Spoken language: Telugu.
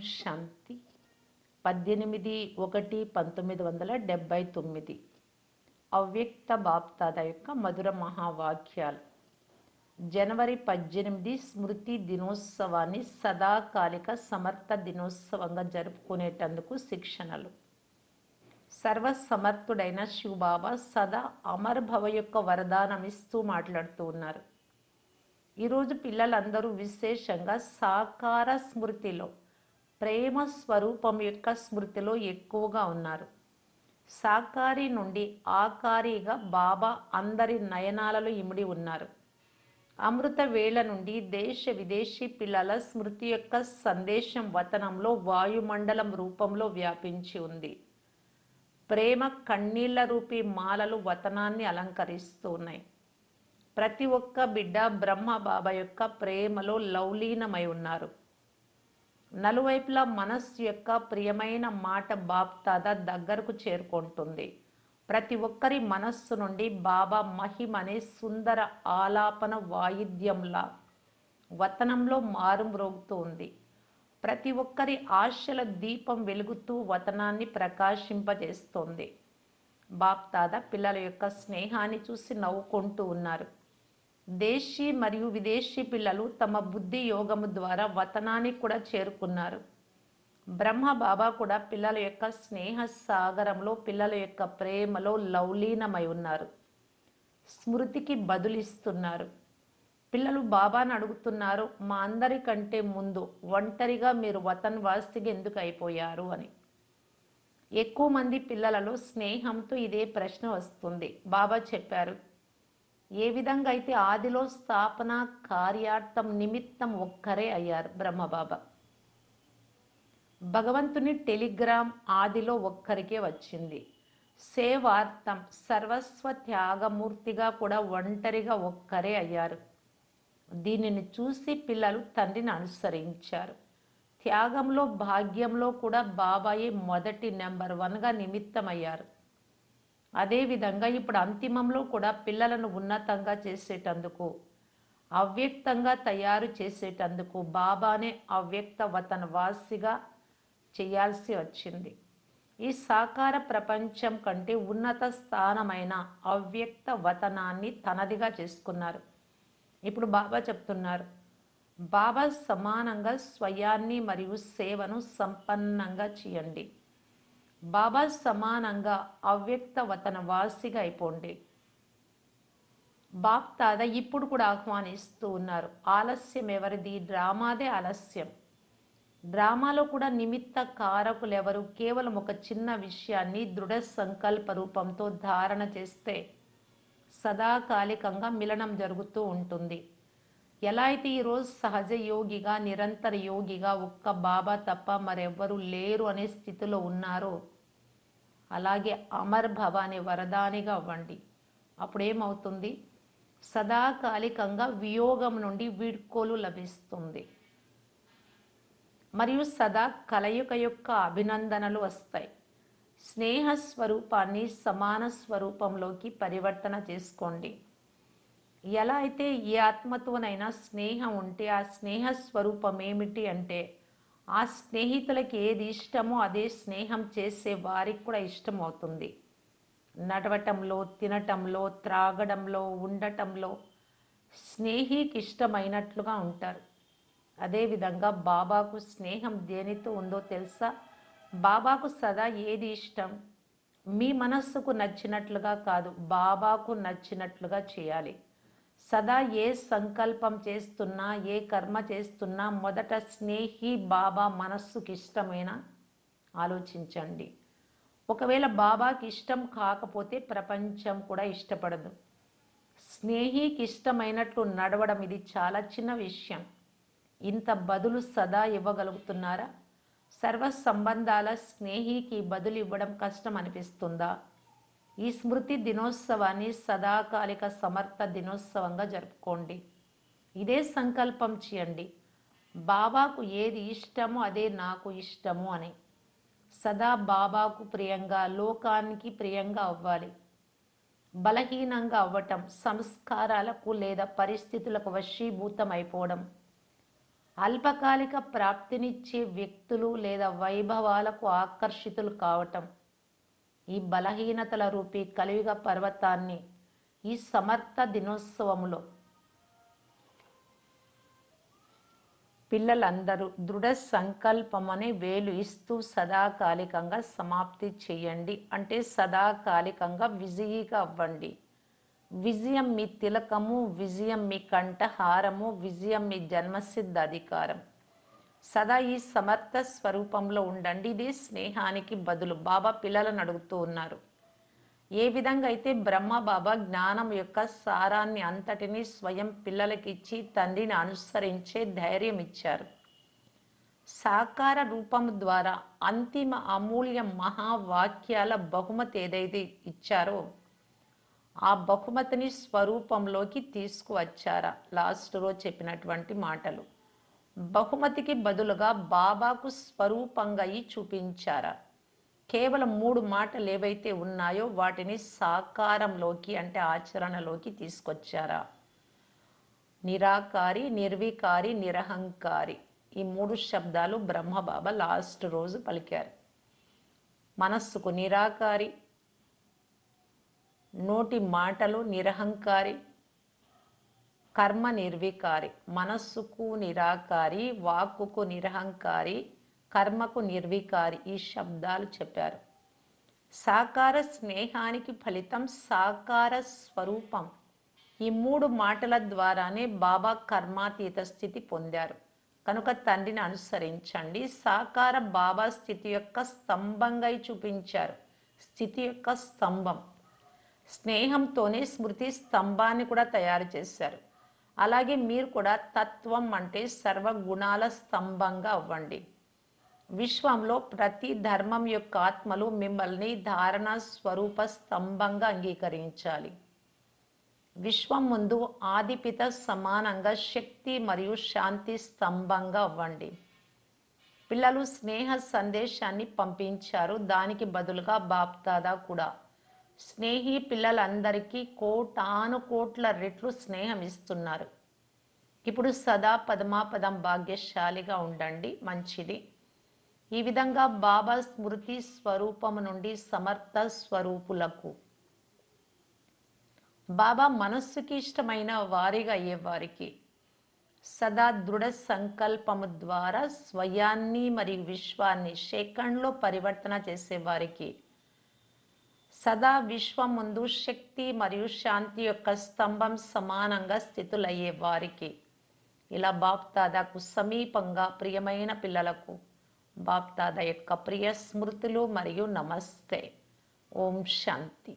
శాంతి. పద్దెనిమిది ఒకటి పంతొమ్మిది వందల డెబ్భై తొమ్మిది. అవ్యక్త బాప్తాద యొక్క మధుర మహావాక్యాలు. జనవరి పద్దెనిమిది స్మృతి దినోత్సవాన్ని సదాకాలిక సమర్థ దినోత్సవంగా జరుపుకునేటందుకు శిక్షణలు. సర్వసమర్థుడైన శివబాబా సదా అమర్భవ యొక్క వరదానం ఇస్తూ మాట్లాడుతూ ఉన్నారు. ఈరోజు పిల్లలందరూ విశేషంగా సాకార స్మృతిలో ప్రేమ స్వరూపం యొక్క స్మృతిలో ఎక్కువగా ఉన్నారు. సాకారి నుండి ఆకారిగా బాబా అందరి నయనాలలో ఇమిడి ఉన్నారు. అమృత వేళ నుండి దేశ విదేశీ పిల్లల స్మృతి యొక్క సందేశం వతనంలో వాయుమండలం రూపంలో వ్యాపించి ఉంది. ప్రేమ కన్నీళ్ళ రూపీ మాలలు వతనాన్ని అలంకరిస్తూ ఉన్నాయి. ప్రతి ఒక్క బిడ్డ బ్రహ్మ బాబా యొక్క ప్రేమలో లౌలీనమై ఉన్నారు. నలువైపులా మనస్సు యొక్క ప్రియమైన మాట బాప్తాద దగ్గరకు చేరుకుంటుంది. ప్రతి ఒక్కరి మనస్సు నుండి బాబా మహిమ అనే సుందర ఆలాపన వాయిద్యంలా వతనంలో మారుమ్రోగుతూ ఉంది ప్రతి ఒక్కరి ఆశల దీపం వెలుగుతూ వతనాన్ని ప్రకాశింపజేస్తోంది. బాప్తాద పిల్లల యొక్క స్నేహాన్ని చూసి నవ్వుకుంటూ ఉన్నారు. దేశీ మరియు విదేశీ పిల్లలు తమ బుద్ధి యోగము ద్వారా వతనానికి కూడా చేరుకున్నారు. బ్రహ్మ బాబా కూడా పిల్లల యొక్క స్నేహ సాగరంలో పిల్లల యొక్క ప్రేమలో లౌలీనమై ఉన్నారు. స్మృతికి బదులిస్తున్నారు. పిల్లలు బాబాను అడుగుతున్నారు మా అందరికంటే ముందు ఒంటరిగా మీరు వతన్ వాస్తికి ఎందుకు అయిపోయారు? అని. ఎక్కువ మంది పిల్లలలో స్నేహంతో ఇదే ప్రశ్న వస్తుంది. బాబా చెప్పారు ఏ విధంగా అయితే ఆదిలో స్థాపన కార్యార్థం నిమిత్తం ఒక్కరే అయ్యారు బ్రహ్మబాబా. భగవంతుని టెలిగ్రామ్ ఆదిలో ఒక్కరికే వచ్చింది. సేవార్థం సర్వస్వ త్యాగమూర్తిగా కూడా ఒంటరిగా ఒక్కరే అయ్యారు. దీనిని చూసి పిల్లలు తండ్రిని అనుసరించారు. త్యాగంలో భాగ్యంలో కూడా బాబాయే మొదటి నెంబర్ వన్గా నిమిత్తమయ్యారు. అదేవిధంగా ఇప్పుడు అంతిమంలో కూడా పిల్లలను ఉన్నతంగా చేసేటందుకు అవ్యక్తంగా తయారు చేసేటందుకు బాబానే అవ్యక్త వతన వాసిగా చేయాల్సి వచ్చింది. ఈ సాకార ప్రపంచం కంటే ఉన్నత స్థానమైన అవ్యక్త వతనాన్ని తనదిగా చేసుకున్నారు. ఇప్పుడు బాబా చెప్తున్నారు బాబా సమానంగా స్వయాన్ని మరియు సేవను సంపన్నంగా చేయండి. బాబా సమానంగా అవ్యక్త వతన వాసిగా అయిపోండి. బాప్ తాత ఇప్పుడు కూడా ఆహ్వానిస్తూ ఉన్నారు. ఆలస్యం ఎవరిది? డ్రామాదే ఆలస్యం. డ్రామాలో కూడా నిమిత్త కారకులు ఎవరు కేవలం ఒక చిన్న విషయాన్ని దృఢ సంకల్ప రూపంతో ధారణ చేస్తే సదాకాలికంగా మిలనం జరుగుతూ ఉంటుంది. ఎలా అయితే ఈరోజు సహజ యోగిగా నిరంతర యోగిగా ఒక్క బాబా తప్ప మరెవ్వరూ లేరు అనే స్థితిలో ఉన్నారో అలాగే అమర్ భవ అనే వరదానిగా అవ్వండి. అప్పుడేమవుతుంది? సదాకాలికంగా వియోగం నుండి వీడ్కోలు లభిస్తుంది. మరియు సదా కలయిక యొక్క అభినందనలు వస్తాయి. స్నేహ స్వరూపాన్ని సమాన స్వరూపంలోకి పరివర్తన చేసుకోండి. ఎలా అయితే ఏ ఆత్మతోనైనా స్నేహం ఉంటే ఆ స్నేహ స్వరూపం ఏమిటి అంటే ఆ స్నేహితులకి ఏది ఇష్టమో అదే స్నేహం చేసే వారికి కూడా ఇష్టం అవుతుంది నడవటంలో తినటంలో త్రాగడంలో ఉండటంలో స్నేహికి ఇష్టమైనట్లుగా ఉంటారు. అదేవిధంగా బాబాకు స్నేహం దేనితో ఉందో తెలుసా? బాబాకు సదా ఏది ఇష్టం? మీ మనస్సుకు నచ్చినట్లుగా కాదు బాబాకు నచ్చినట్లుగా చేయాలి. సదా ఏ సంకల్పం చేస్తున్నా ఏ కర్మ చేస్తున్నా మొదట స్నేహి బాబా మనస్సుకి ఇష్టమైన? ఆలోచించండి. ఒకవేళ బాబాకి ఇష్టం కాకపోతే ప్రపంచం కూడా ఇష్టపడదు. స్నేహికి ఇష్టమైనట్లు నడవడం ఇది చాలా చిన్న విషయం. ఇంత బదులు సదా ఇవ్వగలుగుతున్నారా? సర్వ సంబంధాల స్నేహికి బదులు ఇవ్వడం కష్టం అనిపిస్తుందా? ఈ స్మృతి దినోత్సవాన్ని సదాకాలిక సమర్థ దినోత్సవంగా జరుపుకోండి. ఇదే సంకల్పం చేయండి. బాబాకు ఏది ఇష్టమో అదే నాకు ఇష్టము అని. సదా బాబాకు ప్రియంగా లోకానికి ప్రియంగా అవ్వాలి. బలహీనంగా అవ్వటం సంస్కారాలకు లేదా పరిస్థితులకు వశీభూతం అయిపోవడం. అల్పకాలిక ప్రాప్తినిచ్చే వ్యక్తులు లేదా వైభవాలకు ఆకర్షితులు కావటం. ఈ బలహీనతల రూపీ కలియుగ పర్వతాన్ని ఈ సమర్థ దినోత్సవములో పిల్లలందరూ దృఢ సంకల్పమని వేలు ఇస్తూ సదాకాలికంగా సమాప్తి చేయండి. అంటే సదాకాలికంగా విజయీగా అవ్వండి. విజయం మీ తిలకము విజయం మీ కంఠహారము విజయం మీ జన్మసిద్ధ అధికారం. సదా ఈ సమర్థ స్వరూపంలో ఉండండి. ఇది స్నేహానికి బదులు. బాబా పిల్లలను అడుగుతూ ఉన్నారు. ఏ విధంగా అయితే బ్రహ్మ బాబా జ్ఞానం యొక్క సారాన్ని అంతటినీ స్వయం పిల్లలకిచ్చి తండ్రిని అనుసరించే ధైర్యం ఇచ్చారు. సాకార రూపం ద్వారా అంతిమ అమూల్య మహావాక్యాల బహుమతి ఏదైతే ఇచ్చారో ఆ బహుమతిని స్వరూపంలోకి తీసుకువచ్చారా? లాస్ట్లో చెప్పినటువంటి మాటలు. బహుమతికి బదులుగా బాబాకు స్వరూపంగా అయి చూపించారా? కేవలం మూడు మాటలు ఏవైతే ఉన్నాయో వాటిని సాకారంలోకి అంటే ఆచరణలోకి తీసుకొచ్చారా? నిరాకారి నిర్వికారి నిరహంకారి ఈ మూడు శబ్దాలు బ్రహ్మబాబా లాస్ట్ రోజు పలికారు. మనస్సుకు నిరాకారి నోటి మాటలు నిరహంకారి కర్మ నిర్వికారి మనస్సుకు నిరాకారి వాక్కుకు నిరహంకారి కర్మకు నిర్వికారి ఈ శబ్దాలు చెప్పారు. సాకార స్నేహానికి ఫలితం సాకార స్వరూపం. ఈ మూడు మాటల ద్వారానే బాబా కర్మాతీత స్థితి పొందారు. కనుక తండ్రిని అనుసరించండి. సాకార బాబా స్థితి యొక్క స్తంభంగా చూపించారు. స్థితి యొక్క స్తంభం. స్నేహంతోనే స్మృతి స్తంభాన్ని కూడా తయారు చేశారు. అలాగే మీరు కూడా తత్వం అంటే సర్వగుణాల స్తంభంగా అవ్వండి. విశ్వంలో ప్రతి ధర్మం యొక్క ఆత్మలు మిమ్మల్ని ధారణ స్వరూప స్తంభంగా అంగీకరించాలి. విశ్వం ముందు ఆదిపిత సమానంగా శక్తి మరియు శాంతి స్తంభంగా అవ్వండి. పిల్లలు స్నేహ సందేశాన్ని పంపించారు. దానికి బదులుగా బాప్దాదా కూడా. స్నేహి పిల్లలందరికీ కోటాను కోట్ల రెట్లు స్నేహం ఇస్తున్నారు ఇప్పుడు సదా పదమాపదం భాగ్యశాలిగా ఉండండి మంచిది. ఈ విధంగా బాబా స్మృతి స్వరూపము నుండి సమర్థ స్వరూపులకు. బాబా మనస్సుకి ఇష్టమైన వారిగా అయ్యేవారికి సదా దృఢ సంకల్పము ద్వారా స్వయాన్ని మరియు విశ్వాన్ని సెకండ్లో పరివర్తన చేసేవారికి సదా విశ్వం ముందు శక్తి మరియు శాంతి యొక్క స్తంభం సమానంగా స్థితులయ్యే వారికి. ఇలా బాప్దాదాకు సమీపంగా ప్రియమైన పిల్లలకు బాప్దాదా యొక్క ప్రియ స్మృతులు మరియు నమస్తే. ఓం శాంతి.